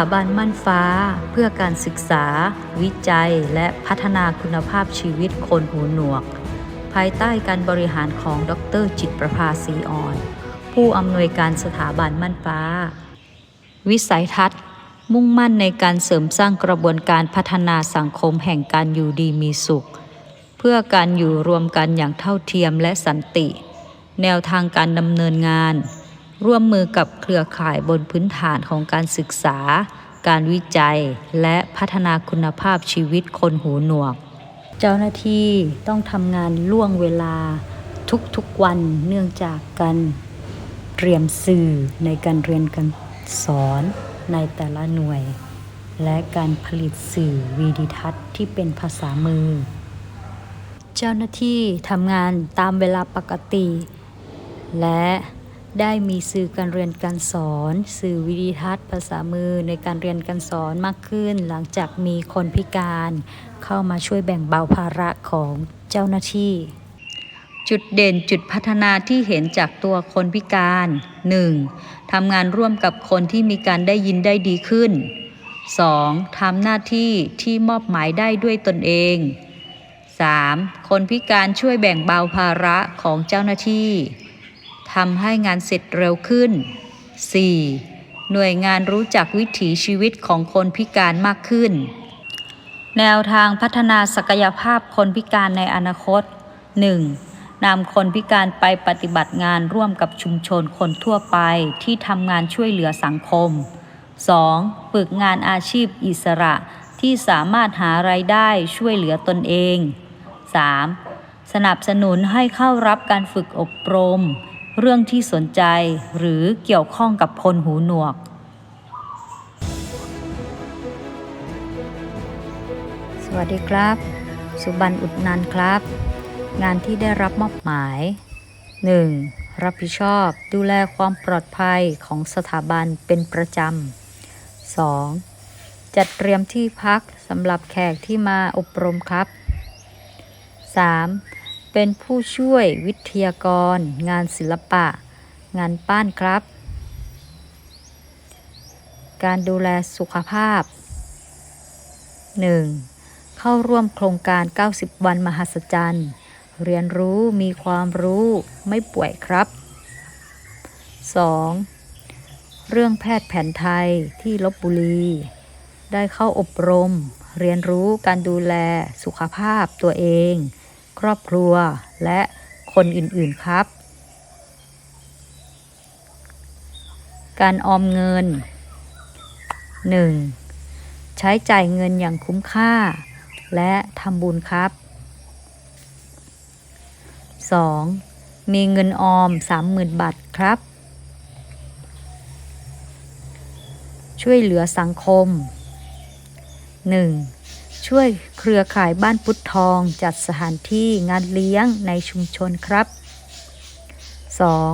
ถาบันมั่นฟ้า เพื่อการศึกษา วิจัย และพัฒนาคุณภาพชีวิตคนหูหนวก ภายใต้การบริหารของดรจิตประภาสีอ่อน ผู้อำนวยการสถาบันมั่นฟ้า วิสัยทัศน์ มุ่งมั่นในการเสริมสร้างกระบวนการพัฒนาสังคมแห่งการอยู่ดีมีสุข เพื่อการอยู่รวมกันอย่างเท่าเทียมและสันติ แนวทางการดำเนินงาน ร่วมมือกับเครือข่ายบนพื้นฐานของการศึกษา การวิจัย และพัฒนาคุณภาพชีวิตคนหูหนวก เจ้าหน้าที่ต้องทำงานล่วงเวลาทุกๆวันเนื่องจากการเตรียมสื่อในการเรียนการสอนในแต่ละหน่วย และการผลิตสื่อวีดิทัศน์ที่เป็นภาษามือ เจ้าหน้าที่ทำงานตามเวลาปกติ และ ได้มีสื่อการเรียนการสอน สื่อวิดีทัศน์ ภาษามือในการเรียนการสอนมากขึ้น หลังจากมีคนพิการ เข้ามาช่วยแบ่งเบาภาระของเจ้าหน้าที่ จุดเด่นจุดพัฒนาที่เห็นจากตัวคนพิการ 1. ทำงานร่วมกับคนที่มีการได้ยินได้ดีขึ้น 2. ทำหน้าที่ที่มอบหมายได้ด้วยตนเอง 3. คนพิการช่วยแบ่งเบาภาระของเจ้าหน้าที่ ทำให้งานเสร็จเร็วขึ้น 4. หน่วยงานรู้จักวิถีชีวิตของคนพิการมากขึ้น แนวทางพัฒนาศักยภาพคนพิการในอนาคต 1. นำคนพิการไปปฏิบัติงานร่วมกับชุมชนคนทั่วไปที่ทำงานช่วยเหลือสังคม 2. ฝึกงานอาชีพอิสระที่สามารถหารายได้ช่วยเหลือตนเอง 3. สนับสนุนให้เข้ารับการฝึกอบรม เรื่องที่สนใจหรือเกี่ยวข้องกับคนหูหนวก สวัสดีครับ สุบันอุดนันครับ งานที่ได้รับมอบหมาย 1. รับผิดชอบดูแลความปลอดภัยของสถาบันเป็นประจำ 2. จัดเตรียมที่พักสำหรับแขกที่มาอบรมครับ 3. เป็นผู้ช่วยวิทยากร งานศิลปะ งานป้านครับ การดูแลสุขภาพ 1. เข้าร่วมโครงการ 90 วันมหัศจรรย์ เรียนรู้มีความรู้ไม่ป่วยครับ 2. เรื่องแพทย์แผนไทยที่ลบบุรี ได้เข้าอบรม เรียนรู้การดูแลสุขภาพตัวเอง ครอบครัวและคนอื่นๆครับ การออมเงิน 1. ใช้จ่ายเงินอย่างคุ้มค่า และทำบุญครับ 2. มีเงินออม 30,000 บาทครับ ช่วยเหลือสังคม 1. ช่วยเครือข่ายบ้านพุทธทอง จัดสถานที่งานเลี้ยงในชุมชนครับ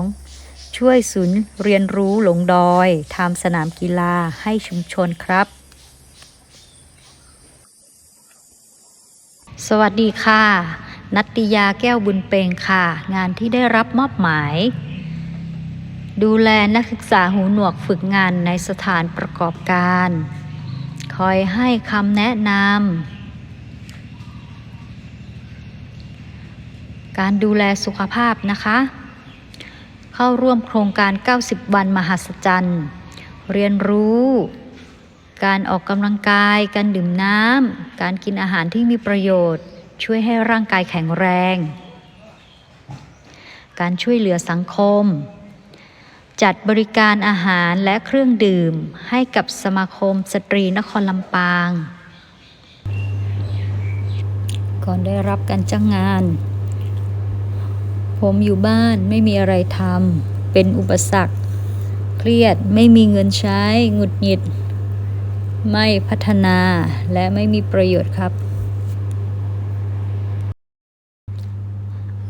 2. ช่วยศูนย์เรียนรู้หลงดอยทำสนามกีฬาให้ชุมชนครับ สวัสดีค่ะ นัตติยาแก้วบุญเปงค่ะ งานที่ได้รับมอบหมาย ดูแลนักศึกษาหูหนวกฝึกงานในสถานประกอบการ คอยให้คำแนะนำ การดูแลสุขภาพนะคะ เข้าร่วมโครงการ 90 วันมหัศจรรย์ เรียนรู้ การออกกำลังกาย การดื่มน้ำ การกินอาหารที่มีประโยชน์ ช่วยให้ร่างกายแข็งแรง การช่วยเหลือสังคม จัดบริการอาหารและเครื่องดื่มให้กับสมาคมสตรีนครลำปาง ก่อนได้รับการจ้างงาน ผมอยู่บ้านไม่มีอะไรทำเป็นอุปสรรค เครียดไม่มีเงินใช้หงุดหงิด ไม่พัฒนาและไม่มีประโยชน์ครับ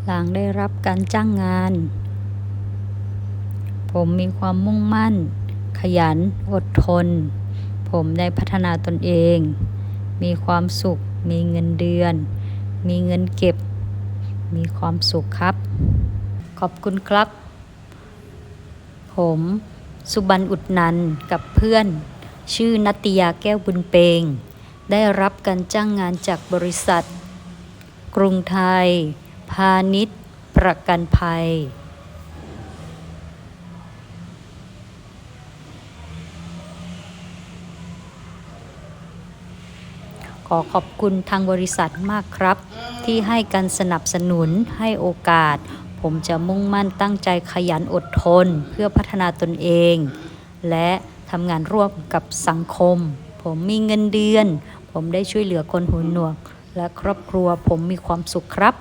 หลังได้รับการจ้างงาน ผมมีความมุ่งมั่น ขยัน อดทน ผมได้พัฒนาตนเอง มีความสุข มีเงินเดือน มีเงินเก็บ มีความสุขครับ ขอบคุณครับ ผมสุบันอุดนันกับเพื่อน ชื่อนัตติยาแก้วบุญเปง ได้รับการจ้างงานจากบริษัท กรุงไทย พาณิชย์ ประกันภัย ขอขอบคุณทางบริษัทมากครับ ที่ให้การสนับสนุนให้โอกาส ผมจะมุ่งมั่นตั้งใจขยันอดทน เพื่อพัฒนาตนเอง และทำงานร่วมกับสังคม ผมมีเงินเดือน ผมได้ช่วยเหลือคนหูหนวก และครอบครัวผมมีความสุขครับ